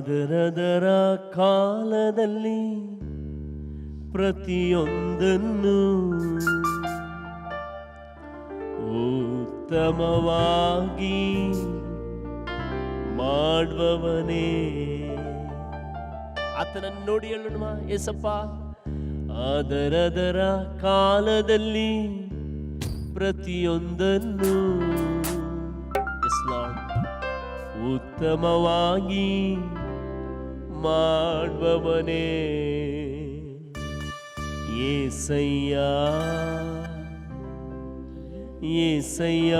ಅದರದರ ಕಾಲದಲ್ಲಿ ಪ್ರತಿಯೊಂದನ್ನು ಉತ್ತಮವಾಗಿ ಮಾಡುವವನೇ. ಆತನನ್ನು ನೋಡಿ ಹೇಳೋಣ ಏಸಪ್ಪ. ಅದರದರ ಕಾಲದಲ್ಲಿ ಪ್ರತಿಯೊಂದನ್ನು ಉತ್ತಮವಾಗಿ ಮಾಡುವವನೇ ಏಸಯ್ಯ ಏಸಯ್ಯ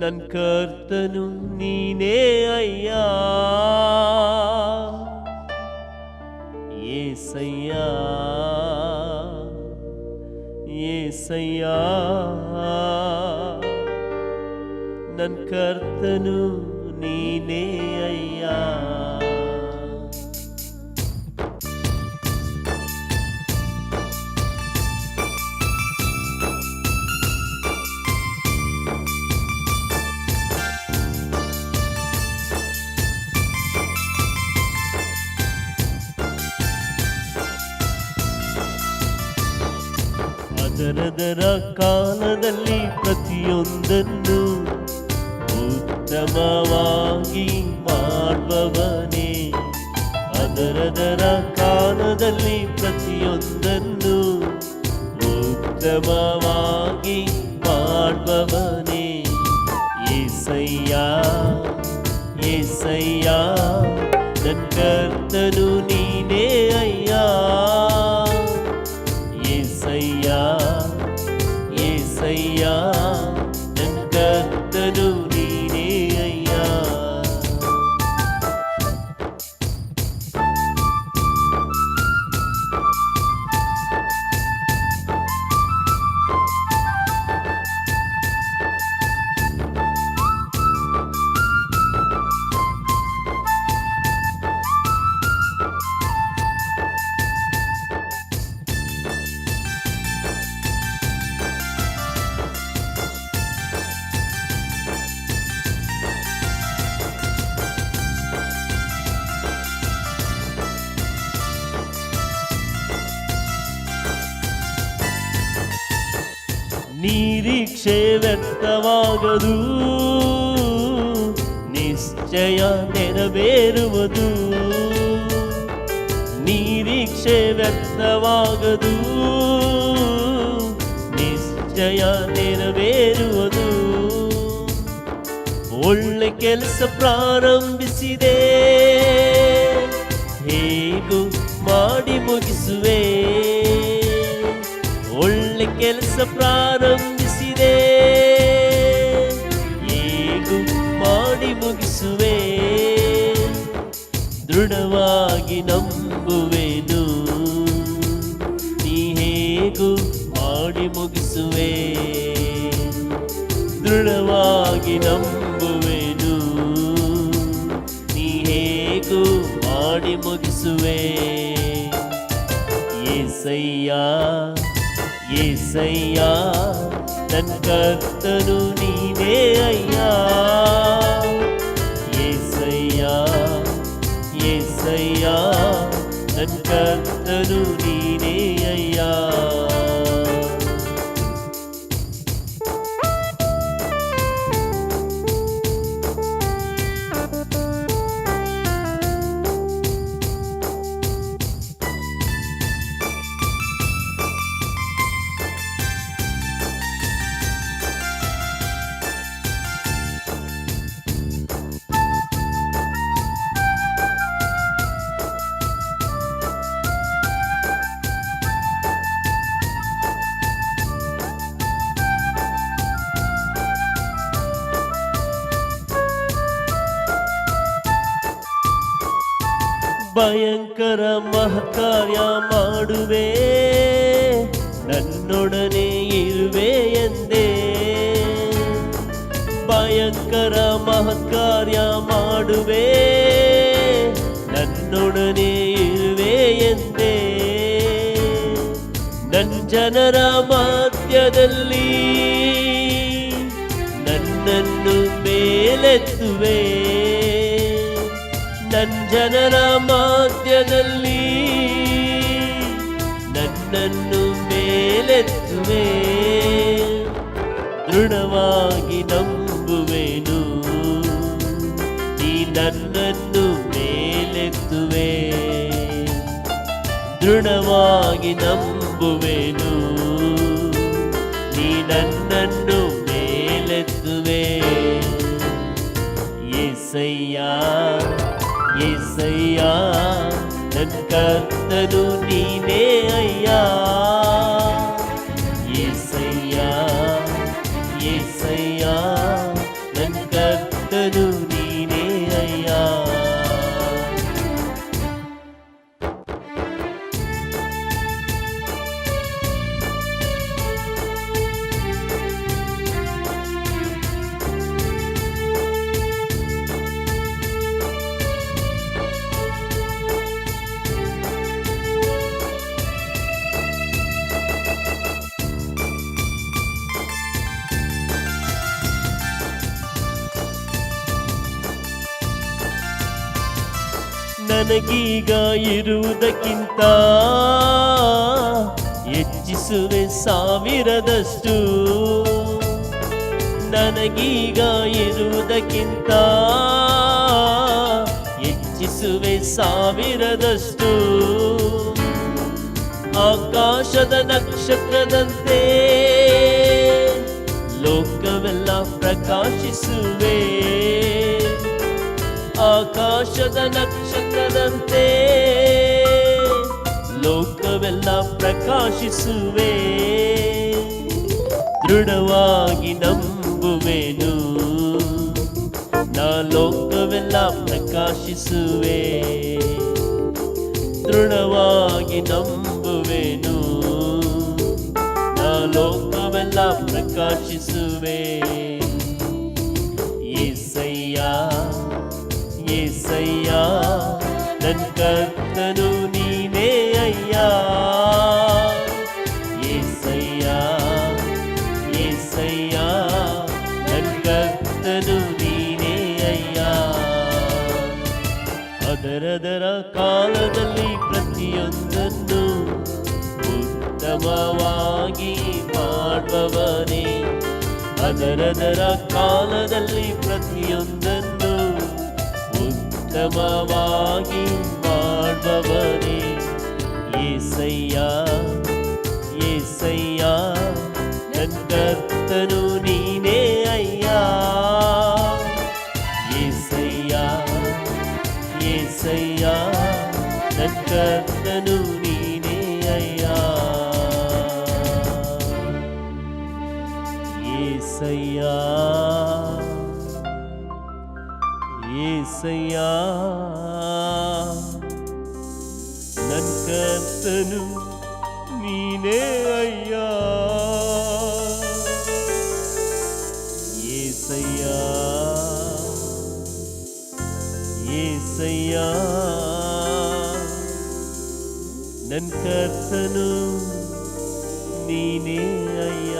ನನ್ ಕರ್ತನು ನೀನೇ ಅಯ್ಯ ಏಸಯ್ಯ ಏಸಯ್ಯ ನನ್ ಕರ್ತನು ನೀನೇ ಅದರದರ ಕಾಲದಲ್ಲಿ ಪ್ರತಿಯೊಂದನ್ನು ಉತ್ತಮವಾಗಿ ಮಾಡುವವನೇ. ಅದರದರ ಕಾಲದಲ್ಲಿ ಪ್ರತಿಯೊಂದನ್ನು ಉತ್ತಮವಾಗಿ ಮಾಡುವವನೇ. ಏಸಯ್ಯ ಏಸಯ್ಯ, ನನ್ನ ಕರ್ತನು ನೀನೇ ಅಯ್ಯ. ಏಸಯ್ಯ ನಿರೀಕ್ಷೆ ವ್ಯಕ್ತವಾಗದು. ನಿಶ್ಚಯ ನೆರವೇರುವುದು. ನಿರೀಕ್ಷೆ ವ್ಯಕ್ತವಾಗದು. ನಿಶ್ಚಯ ನೆರವೇರುವುದು. ಒಳ್ಳೆ ಕೆಲಸ ಪ್ರಾರಂಭಿಸಿದೆ. ಹೇಗೂ ಮಾಡಿ ಮುಗಿಸುವೆ. ಒಳ್ಳೆ ಕೆಲಸ ಪ್ರಾರಂಭಿಸಿದೆ ದೃಢವಾಗಿ ನಂಬುವೆನು ನೀ ಹೇಗೂ ಮಾಡಿ ಮುಗಿಸುವೆ ಏಸಯ್ಯ ಏಸಯ್ಯ ನನ್ನ ಕರ್ತನು ನೀನೇ ಅಯ್ಯ ಏಸಯ್ಯ ಏಸಯ್ಯ ನನ್ನ ಕರ್ತನು ನೀನೇ ಅಯ್ಯ ಭಯಂಕರ ಮಹಕಾರ್ಯ ಮಾಡುವೆ ನನ್ನೊಡನೆ ಇರುವೆ ಎಂದೇ ಭಯಂಕರ ಮಹಕಾರ್ಯ ಮಾಡುವೆ ನನ್ನೊಡನೆ ಇರುವೆ ಎಂದೇ ನನ್ನ ಜನರ ಮಧ್ಯದಲ್ಲಿ ನನ್ನನ್ನು ಮೇಲೆತ್ತುವೆ ಜನರ ಮಧ್ಯದಲ್ಲಿ ನನ್ನನ್ನು ಮೇಲೆತ್ತುವೆ. ದೃಢವಾಗಿ ನಂಬುವೆನು. ನೀ ನನ್ನನ್ನು ಮೇಲೆತ್ತುವೆ. ದೃಢವಾಗಿ ನಂಬುವೆನು. ನೀ ನನ್ನನ್ನು ಮೇಲೆತ್ತುವೆ. ಏಸಯ್ಯ ಏಸಯ್ಯ ನನ್ನ ಕರ್ತನು ನೀನೇ ಅಯ್ಯ ನನಗೀಗ ಇರುವುದಕ್ಕಿಂತ ಹೆಚ್ಚಿಸುವೆ ಸಾವಿರದಷ್ಟು. ನನಗೀಗ ಇರುವುದಕ್ಕಿಂತ ಹೆಚ್ಚಿಸುವೆ ಸಾವಿರದಷ್ಟು. ಆಕಾಶದ ನಕ್ಷತ್ರದಂತೆ ಲೋಕವೆಲ್ಲ ಪ್ರಕಾಶಿಸುವೆ. ಆಕಾಶದ ನಕ್ಷತ್ರದಂತೆ ಲೋಕವೆಲ್ಲ ಪ್ರಕಾಶಿಸುವೆ. ದೃಢವಾಗಿ ನಂಬುವೆನು. ನಾ ಲೋಕವೆಲ್ಲ ಪ್ರಕಾಶಿಸುವೆ. ದೃಢವಾಗಿ ನಂಬುವೆನು. ನಾ ಲೋಕವೆಲ್ಲ ಪ್ರಕಾಶಿಸುವೆ. ಉತ್ತಮವಾಗಿ ಮಾಡುವವನೇ ಅದರದರ ಕಾಲದಲ್ಲಿ ಪ್ರತಿಯೊಂದನ್ನು ಉತ್ತಮವಾಗಿ ಮಾಡುವವನೇ ಏಸಯ್ಯ ಏಸಯ್ಯ ನನ್ನ ಕರ್ತನು. ಏಸಯ್ಯ ಏಸಯ್ಯ ನನ್ನ ಕರ್ತನು ನೀನೇ ಅಯ್ಯ ಏಸಯ್ಯ ಏಸಯ್ಯ ನನ್ನ ಕರ್ತನು ನೀನೇ ಅಯ್ಯ